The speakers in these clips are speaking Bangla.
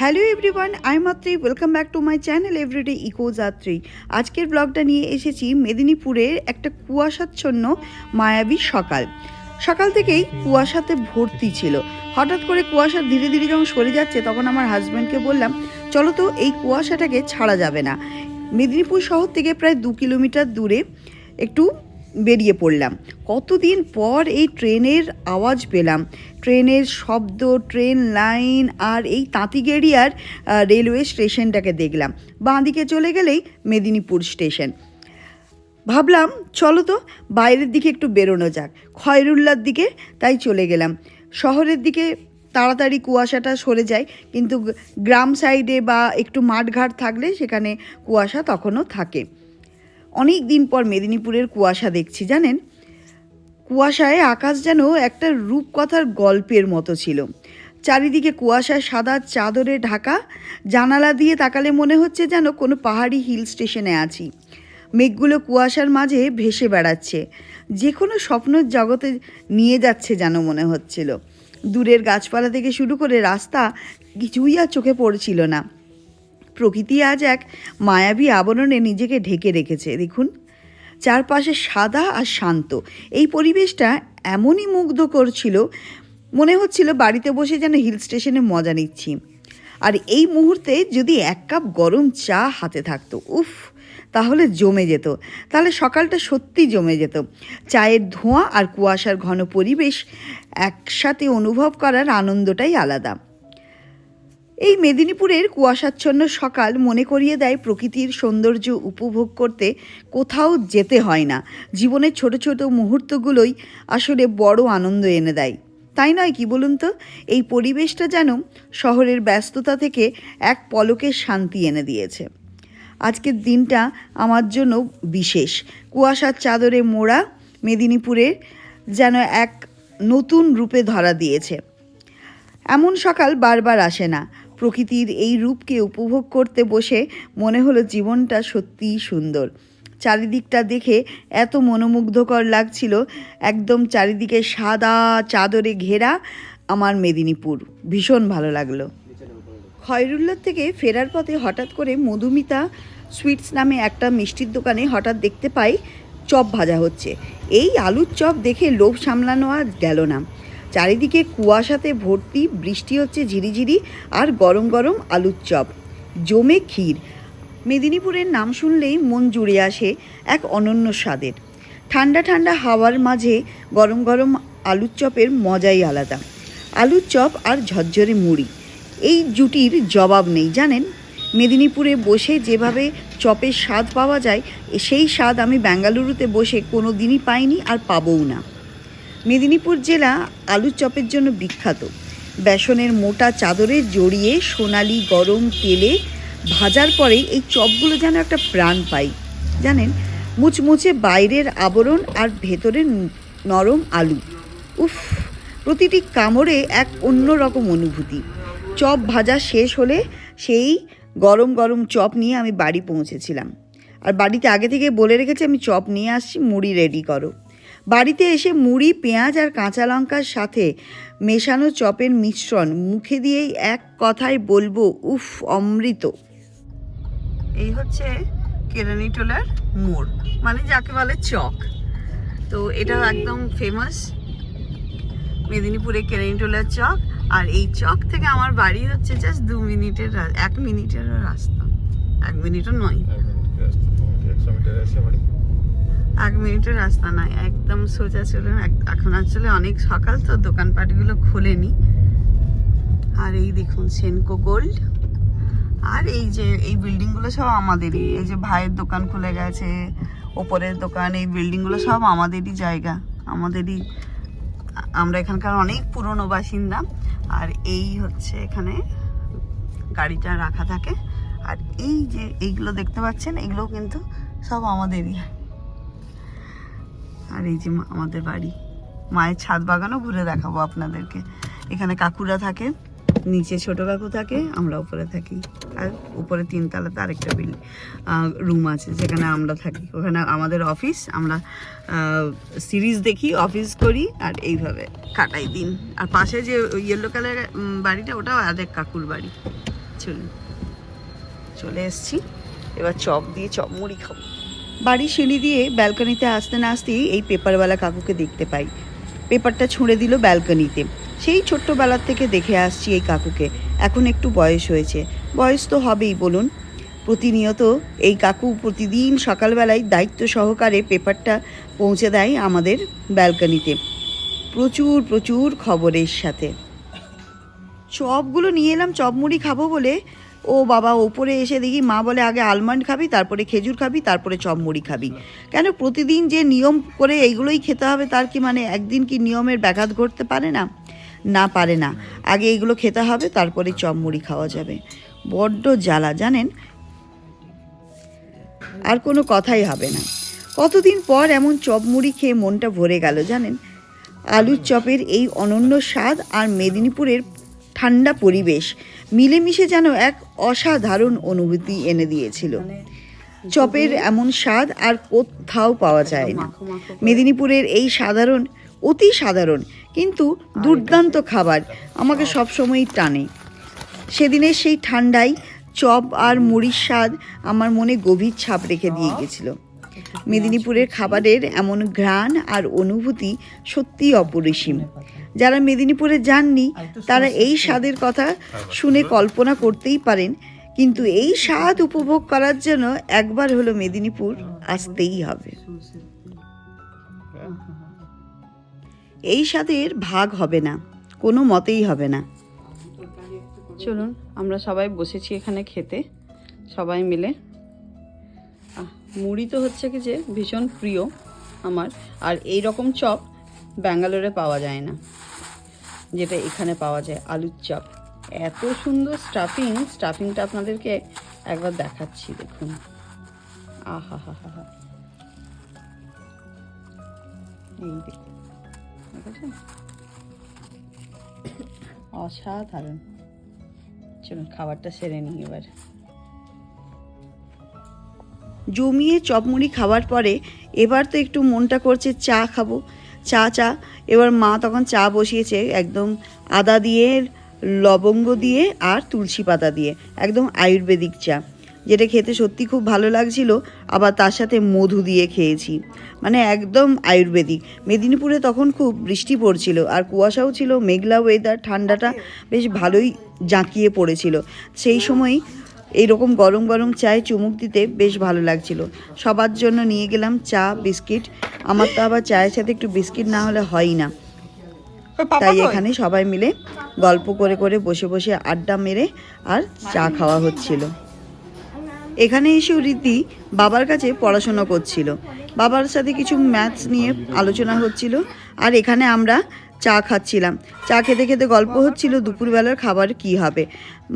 Hello everyone I Maitri welcome back to my channel everyday eco Yatri আজকের ব্লগটা নিয়ে এসেছি মেদিনীপুরের একটা কুয়াশাচ্ছন্ন মায়াবী সকাল। সকাল থেকেই কুয়াশাতে ভর্তি ছিল। হঠাৎ করে কুয়াশা ধীরে ধীরে যখন সরে যাচ্ছে, তখন আমার হাজব্যান্ডকে বললাম, চলো তো এই কুয়াশাটাকে ছাড়া যাবে না। মেদিনীপুর শহর থেকে প্রায় দু কিলোমিটার দূরে একটু বেরিয়ে পড়লাম। কতদিন পর এই ট্রেনের আওয়াজ পেলাম। ট্রেনের শব্দ, ট্রেন লাইন আর এই তাঁতিগেরিয়ার রেলওয়ে স্টেশনটাকে দেখলাম। বাঁ দিকে চলে গেলেই মেদিনীপুর স্টেশন। ভাবলাম, চলো তো বাইরের দিকে একটু বেরোনো যাক। খয়রুল্লার দিকে তাই চলে গেলাম। শহরের দিকে তাড়াতাড়ি কুয়াশাটা সরে যায়, কিন্তু গ্রাম সাইডে বা একটু মাঠঘাট থাকলে সেখানে কুয়াশা তখনও থাকে। অনেক দিন পর মেদিনীপুরের কুয়াশা দেখছি, জানেন? কুয়াশায় আকাশ যেন একটা রূপকথার গল্পের মতো ছিল। চারিদিকে কুয়াশায় সাদা চাদরে ঢাকা, জানালা দিয়ে তাকালে মনে হচ্ছে যেন কোনো পাহাড়ি হিল স্টেশনে আছি। মেঘগুলো কুয়াশার মাঝে ভেসে বেড়াচ্ছে। যে কোনো স্বপ্নের জগতে নিয়ে যাচ্ছে যেন মনে হচ্ছিল। দূরের গাছপালা থেকে শুরু করে রাস্তা কিছুই আর চোখে পড়ছিল না। প্রকৃতি আজ এক মায়াবী আবরণে নিজেকে ঢেকে রেখেছে। দেখুন, চারপাশে সাদা আর শান্ত। এই পরিবেশটা এমনই মুগ্ধ করছিল মনে হচ্ছিল বাড়িতে বসে যেন হিল স্টেশনে মজা নিচ্ছি। আর এই মুহূর্তে যদি এক কাপ গরম চা হাতে থাকতো, উফ, তাহলে জমে যেত। তাহলে সকালটা সত্যি জমে যেত। চায়ের ধোঁয়া আর কুয়াশার ঘন পরিবেশ একসাথে অনুভব করার আনন্দটাই আলাদা। এই মেদিনীপুরের কুয়াশাচ্ছন্ন সকাল মনে করিয়ে দেয় প্রকৃতির সৌন্দর্য উপভোগ করতে কোথাও যেতে হয় না। জীবনের ছোট ছোট মুহূর্তগুলোই আসলে বড় আনন্দ এনে দেয়। তাই নয় কি বলুন তো? এই পরিবেশটা যেন শহরের ব্যস্ততা থেকে এক পলকের শান্তি এনে দিয়েছে। আজকের দিনটা আমার জন্য বিশেষ। কুয়াশার চাদরে মোড়া মেদিনীপুরের যেন এক নতুন রূপে ধরা দিয়েছে। এমন সকাল বারবার আসে না। প্রকৃতির এই রূপকে উপভোগ করতে বসে মনে হলো জীবনটা সত্যিই সুন্দর। চারিদিকটা দেখে এত মনোমুগ্ধকর লাগছিল, একদম চারিদিকে সাদা চাদরে ঘেরা আমার মেদিনীপুর। ভীষণ ভালো লাগল। খয়রুল্লার থেকে ফেরার পথে হঠাৎ করে মধুমিতা সুইটস নামে একটা মিষ্টির দোকানে হঠাৎ দেখতে পাই, চপ ভাজা হচ্ছে। এই আলুর চপ দেখে লোভ সামলানো আর গেল না। চারিদিকে কুয়াশাতে ভর্তি, বৃষ্টি হচ্ছে ঝিরিঝিরি আর গরম গরম আলুর চপ। জমে ক্ষীর। মেদিনীপুরের নাম শুনলেই মন জুড়ে আসে এক অনন্য স্বাদের। ঠান্ডা ঠান্ডা হাওয়ার মাঝে গরম গরম আলুর চপের মজাই আলাদা। আলুর চপ আর ঝরঝরে মুড়ি। এই জুটির জবাব নেই, জানেন? মেদিনীপুরে বসে যেভাবে চপের স্বাদ পাওয়া যায়, সেই স্বাদ আমি বেঙ্গালুরুতে বসে কোনো দিনই পাইনি আর পাবও না। মেদিনীপুর জেলা আলুর চপের জন্য বিখ্যাত। বেসনের মোটা চাদরে জড়িয়ে সোনালি গরম তেলে ভাজার পরে এই চপগুলো যেন একটা প্রাণ পাই জানেন, মুচমুচে বাইরের আবরণ আর ভেতরের নরম আলু। উফ, প্রতিটি কামড়ে এক অন্যরকম অনুভূতি। চপ ভাজা শেষ হলে সেই গরম গরম চপ নিয়ে আমি বাড়ি পৌঁছেছিলাম। আর বাড়িতে আগে থেকে বলে রেখেছি, আমি চপ নিয়ে আসছি, মুড়ি রেডি করো। বাড়িতে এসে মুড়ি, পেঁয়াজ আর কাঁচা লঙ্কার সাথে মেশানো চপের মিশ্রণ মুখে দিয়েই এক কথায় বলব, উফ, অমৃত। এই হচ্ছে কেরানিটোলার মোড় মানে যাকে বলে চক। তো এটা একদম ফেমাস মেদিনীপুরে কেরানিটোলার চক। আর এই চক থেকে আমার বাড়ি হচ্ছে জাস্ট দু মিনিটের এক মিনিটের রাস্তা। এক মিনিটও নয়। এক মিনিটের রাস্তা নয় একদম সোজা এক- এখন আসলে অনেক সকাল তো দোকানপাটগুলো খোলেনি। আর এই দেখুন, সেনকো গোল্ড। আর এই যে, এই বিল্ডিংগুলো সব আমাদেরই, এই যে ভাইয়ের দোকান খুলে গেছে, ওপরের দোকান, এই বিল্ডিংগুলো সব আমাদেরই জায়গা, আমাদেরই, আমরা এখানকার অনেক পুরনো বাসিন্দা। আর এই হচ্ছে এখানে গাড়িটা রাখা থাকে। আর এই যে, এইগুলো দেখতে পাচ্ছেন এগুলো কিন্তু সব আমাদেরই। আর এই যে আমাদের বাড়ি। মায়ের ছাদ বাগানও ঘুরে দেখাবো আপনাদেরকে। এখানে কাকুরা থাকে, নিচে ছোট কাকু থাকে, আমরা উপরে থাকি। আর উপরে তিনতলাতে আরেকটা বিল্ডিং রুম আছে, যেখানে আমরা থাকি। ওখানে আমাদের অফিস আমরা সিরিজ দেখি অফিস করি, আর এইভাবে কাটাই দিন। আর পাশে যে ইয়েলো কালারের বাড়িটা, ওটাও আরেক কাকুর বাড়ি। চলুন, চলে এসছি। এবার চপ দিয়ে চপ মুড়ি খাব। বাড়ি সিঁড়ি দিয়ে ব্যালকনিতে আসতে না আসতেই এই পেপারওয়ালা কাকুকে দেখতে পাই। পেপারটা ছুঁড়ে দিল ব্যালকনিতে। সেই ছোট্টবেলার থেকে দেখে আসছি এই কাকুকে। এখন একটু বয়স হয়েছে। বয়স তো হবেই, বলুন। প্রতিনিয়ত এই কাকু প্রতিদিন সকালবেলায় দায়িত্ব সহকারে পেপারটা পৌঁছে দেয় আমাদের ব্যালকনিতে। প্রচুর প্রচুর খবরের সাথে। চপগুলো নিয়ে এলাম, চপ মুড়ি খাব বলে। ও বাবা ওপরে এসে দেখি মা বলে, আগে আলমন্ড খাবি, তারপরে খেজুর খাবি, তারপরে চপ মুড়ি খাবি। কেন প্রতিদিন যে নিয়ম করে এইগুলোই খেতে হবে তার কি মানে? একদিন কি নিয়মের ব্যাঘাত ঘটতে পারে না? না পারে না। আগে এইগুলো খেতে হবে, তারপরে চপ মুড়ি খাওয়া যাবে। বড্ড জ্বালা, জানেন? আর কোনো কথাই হবে না। কতদিন পর এমন চপ মুড়ি খেয়ে মনটা ভরে গেল, জানেন? আলুর চপের এই অনন্য স্বাদ আর মেদিনীপুরের ঠান্ডা পরিবেশ মিলেমিশে যেন এক অসাধারণ অনুভূতি এনে দিয়েছিল। চপের এমন স্বাদ আর কোথাও পাওয়া যায় না মেদিনীপুরের এই সাধারণ অতি সাধারণ কিন্তু দুর্দান্ত খাবার আমাকে সবসময়ই টানে। সেদিনের সেই ঠান্ডায় চপ আর মুড়ির স্বাদ আমার মনে গভীর ছাপ রেখে দিয়ে গেছিল। মেদিনীপুরের খাবারের এমন ঘ্রাণ আর অনুভূতি সত্যিই অপরিসীম। যারা মেদিনীপুরে যাননি, তারা এই স্বাদের কথা শুনে কল্পনা করতেই পারেন, কিন্তু এই স্বাদ উপভোগ করার জন্য একবার হলো মেদিনীপুর আসতেই হবে। এই স্বাদের ভাগ হবে না, কোনো মতেই হবে না। চলুন, আমরা সবাই বসেছি এখানে খেতে, সবাই মিলে। মুড়ি তো হচ্ছে কি যে ভীষণ প্রিয় আমার। আর এই রকম চপ ব্যাঙ্গালোরে পাওয়া যায় না, যেটা এখানে পাওয়া যায়, আলুর চপ। এত সুন্দর স্টাফিং স্টাফিংটা আপনাদেরকে একবার দেখাচ্ছি, দেখুন। আহা হা হা হা অসাধারণ। চলুন, খাবারটা সেরে নিই এবার। জমিয়ে চপমুড়ি খাওয়ার পরে এবার তো একটু মনটা করছে চা খাব। চা চা। এবার মা তখন চা বসিয়েছে একদম আদা দিয়ে লবঙ্গ দিয়ে আর তুলসী পাতা দিয়ে একদম আয়ুর্বেদিক চা যেটা খেতে সত্যি খুব ভালো লাগছিল। আবার তার সাথে মধু দিয়ে খেয়েছি মানে একদম আয়ুর্বেদিক। মেদিনীপুরে তখন খুব বৃষ্টি পড়ছিল আর কুয়াশাও ছিল মেঘলা ওয়েদার ঠান্ডাটা বেশ ভালোই জাঁকিয়ে পড়েছিল। সেই সময় এইরকম গরম গরম চায়ে চুমুক দিতে বেশ ভালো লাগছিল। সবার জন্য নিয়ে গেলাম চা বিস্কিট। আমার তো আবার চায়ের সাথে একটু বিস্কিট না হলে হয়ই না। তাই এখানে সবাই মিলে গল্প করে করে বসে বসে আড্ডা মেরে আর চা খাওয়া হচ্ছিল। এখানে এসেও রীতি বাবার কাছে পড়াশোনা করছিল। বাবার সাথে কিছু ম্যাথস নিয়ে আলোচনা হচ্ছিল। আর এখানে আমরা চা খাচ্ছিলাম। চা খেতে খেতে গল্প হচ্ছিল দুপুরবেলার খাবার কি হবে।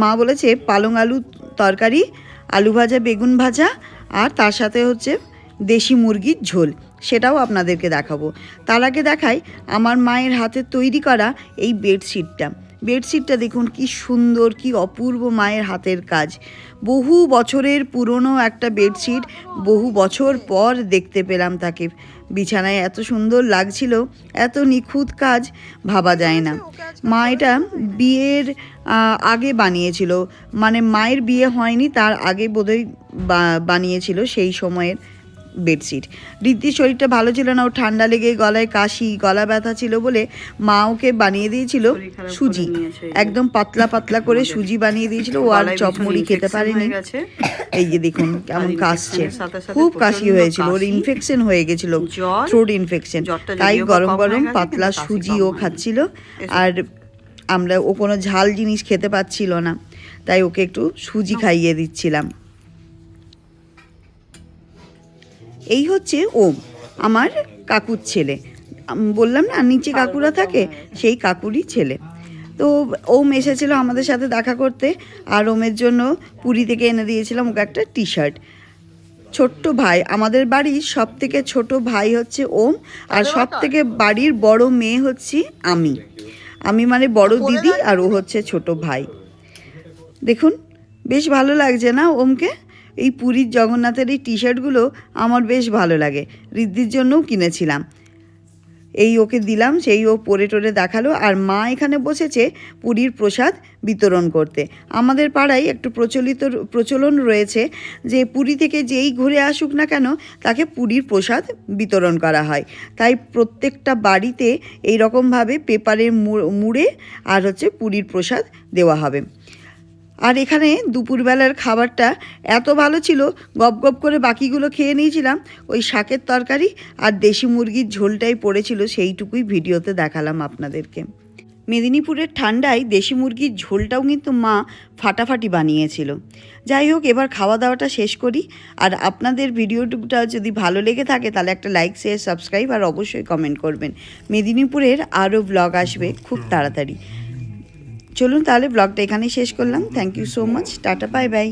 মা বলেছে, পালং আলু তরকারি, আলু ভাজা, বেগুন ভাজা, আর তার সাথে হচ্ছে দেশি মুরগির ঝোল। সেটাও আপনাদেরকে দেখাবো। তার আগে দেখাই, আমার মায়ের হাতে তৈরি করা এই বেডশিটটা বেডশিটটা দেখুন, কি সুন্দর, কি অপূর্ব মায়ের হাতের কাজ। বহু বছরের পুরনো একটা বেডশিট বহু বছর পর দেখতে পেলাম তাকে। বিছানায় এত সুন্দর লাগছিল, এত নিখুঁত কাজ ভাবা যায় না। মা এটা বিয়ের আগে বানিয়েছিল। মানে মায়ের বিয়ে হয়নি, তার আগে বোধহয় বানিয়েছিল সেই সময়ের। বেডশিট। ঋদ্ধির শরীরটা ভালো ছিল না ও ঠান্ডা লেগে গলায় কাশি গলা ব্যথা ছিল বলে মা ওকে বানিয়ে দিয়েছিল সুজি। একদম পাতলা পাতলা করে সুজি বানিয়ে দিয়েছিল ও আর গলায় চপ ভীষণ মুড়ি খেতে পারেনি। এই যে দেখুন কেমন কাশছে। খুব কাশি হয়েছিল ওর কাশি, ইনফেকশন হয়ে গেছিল থ্রোট ইনফেকশন তাই গরম গরম পাতলা সুজি ও খাচ্ছিল আর আমরা ও কোনো ঝাল জিনিস খেতে পাচ্ছিল না তাই ওকে একটু সুজি খাইয়ে দিচ্ছিলাম। এই হচ্ছে ওম আমার কাকুর ছেলে। বললাম না নিচে কাকুরা থাকে সেই কাকুরই ছেলে। তো ওম এসেছিল আমাদের সাথে দেখা করতে আর ওমের জন্য পুরী থেকে এনে দিয়েছিলাম ওকে একটা টি শার্ট ছোট্ট ভাই আমাদের বাড়ির সব থেকে ছোট ভাই হচ্ছে ওম আর সব থেকে বাড়ির বড় মেয়ে হচ্ছি আমি। আমি মানে বড় দিদি আর ও হচ্ছে ছোট ভাই। দেখুন বেশ ভালো লাগছে না ওমকে? এই পুরীর জগন্নাথের এই টি শার্টগুলো আমার বেশ ভালো লাগে। ঋদ্ধির জন্যও কিনেছিলাম। এই ওকে দিলাম, সেই ও পরে টোরে দেখাল, আর মা এখানে বসেছে পুরীর প্রসাদ বিতরণ করতে। আমাদের পাড়ায় একটু প্রচলিত, প্রচলন রয়েছে যে পুরী থেকে যেই ঘুরে আসুক না কেন, তাকে পুরীর প্রসাদ বিতরণ করা হয়। তাই প্রত্যেকটা বাড়িতে এই রকমভাবে পেপারে মু- মুড়ে আর হচ্ছে পুরীর প্রসাদ দেওয়া হবে। আর এখানে দুপুরবেলার খাবারটা এত ভালো ছিল, গপ গপ করে বাকিগুলো খেয়ে নিয়েছিলাম। ওই শাকের তরকারি আর দেশি মুরগির ঝোলটাই পড়েছিল, সেইটুকুই ভিডিওতে দেখালাম আপনাদেরকে। মেদিনীপুরের ঠান্ডায় দেশি মুরগির ঝোলটাও কিন্তু মা ফাটাফাটি বানিয়েছিল। যাই হোক, এবার খাওয়া দাওয়াটা শেষ করি। আর আপনাদের ভিডিওটা যদি ভালো লেগে থাকে, তাহলে একটা লাইক, শেয়ার, সাবস্ক্রাইব আর অবশ্যই কমেন্ট করবেন। মেদিনীপুরের আরও ব্লগ আসবে খুব তাড়াতাড়ি। চলুন তাহলে ব্লগটা এখানেই শেষ করলাম। Thank you so much tata bye bye